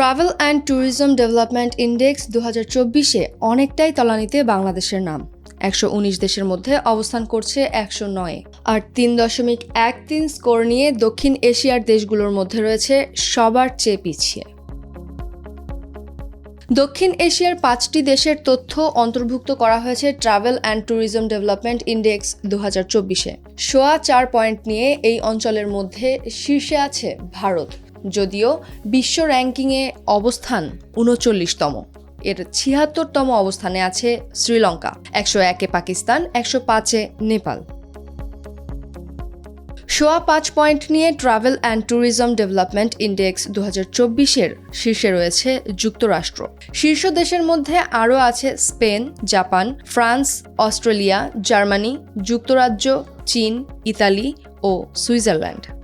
Travel and tourism development index দু হাজার চব্বিশে অনেকটাই তলানিতে বাংলাদেশের নাম। একশো উনিশ দেশের মধ্যে অবস্থান করছে একশো নয়। আর তিন দশমিক এক তিন স্কোর নিয়ে দক্ষিণ এশিয়ার দেশগুলোর মধ্যে রয়েছে সবার চেয়ে পিছিয়ে। দক্ষিণ এশিয়ার পাঁচটি দেশের তথ্য অন্তর্ভুক্ত করা হয়েছে travel and tourism development index দু হাজার চব্বিশে। সোয়া চার পয়েন্ট নিয়ে এই অঞ্চলের মধ্যে শীর্ষে আছে ভারত। যদিও বিশ্ব র্যাঙ্কিংয়ে অবস্থান উনচল্লিশতম। এর ছিয়াত্তরতম অবস্থানে আছে শ্রীলঙ্কা, একশো একে পাকিস্তান, একশো পাঁচে নেপাল। সোয়া পাঁচ পয়েন্ট নিয়ে travel and tourism development index দু হাজার চব্বিশের শীর্ষে রয়েছে যুক্তরাষ্ট্র। শীর্ষ দেশের মধ্যে আরও আছে Spain, Japan, France, Australia, Germany, যুক্তরাজ্য, চীন, ইতালি ও সুইজারল্যান্ড।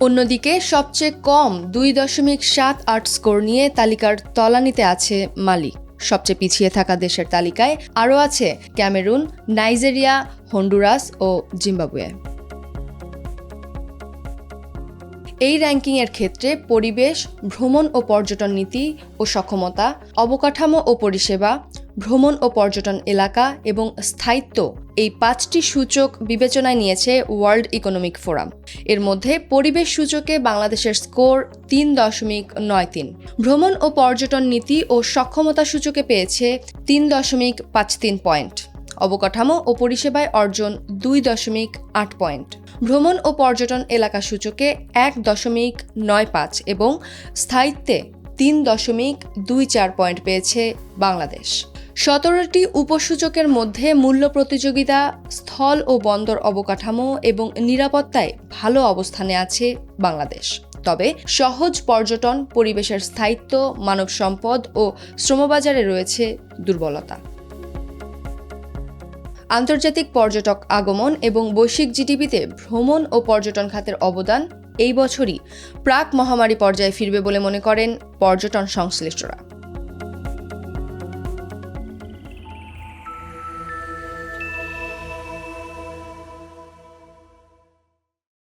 অন্যদিকে সবচেয়ে কম দুই দশমিক সাত আট স্কোর নিয়ে তালিকার তলানিতে আছে মালি। সবচেয়ে পিছিয়ে থাকা দেশের তালিকায় আরও আছে ক্যামেরুন, নাইজেরিয়া, হন্ডুরাস ও জিম্বাবুয়ে। এই র্যাঙ্কিংয়ের ক্ষেত্রে পরিবেশ, ভ্রমণ ও পর্যটন নীতি ও সক্ষমতা, অবকাঠামো ও পরিষেবা, ভ্রমণ ও পর্যটন এলাকা এবং স্থায়িত্ব এই পাঁচটি সূচক বিবেচনায় নিয়েছে ওয়ার্ল্ড ইকোনমিক ফোরাম। এর মধ্যে পরিবেশ সূচকে বাংলাদেশের স্কোর তিন দশমিক নয় তিন। ভ্রমণ ও পর্যটন নীতি ও সক্ষমতা সূচকে পেয়েছে তিন দশমিক পাঁচ তিন পয়েন্ট। অবকাঠামো ও পরিষেবায় অর্জন দুই দশমিক আট পয়েন্ট। ভ্রমণ ও পর্যটন এলাকা সূচকে এক দশমিক নয় পাঁচ এবং স্থায়িত্বে তিন দশমিক দুই চার পয়েন্ট পেয়েছে বাংলাদেশ। সতেরোটি উপসূচকের মধ্যে মূল্য প্রতিযোগিতা, স্থল ও বন্দর অবকাঠামো এবং নিরাপত্তায় ভালো অবস্থানে আছে বাংলাদেশ। তবে সহজ পর্যটন, পরিবেশের স্থায়িত্ব মানব সম্পদ ও শ্রমবাজারে রয়েছে দুর্বলতা। আন্তর্জাতিক পর্যটক আগমন এবং বৈশ্বিক জিডিপিতে ভ্রমণ ও পর্যটন খাতের অবদান এই বছরই প্রাক মহামারী পর্যায়ে ফিরবে বলে মনে করেন পর্যটন সংশ্লিষ্টরা।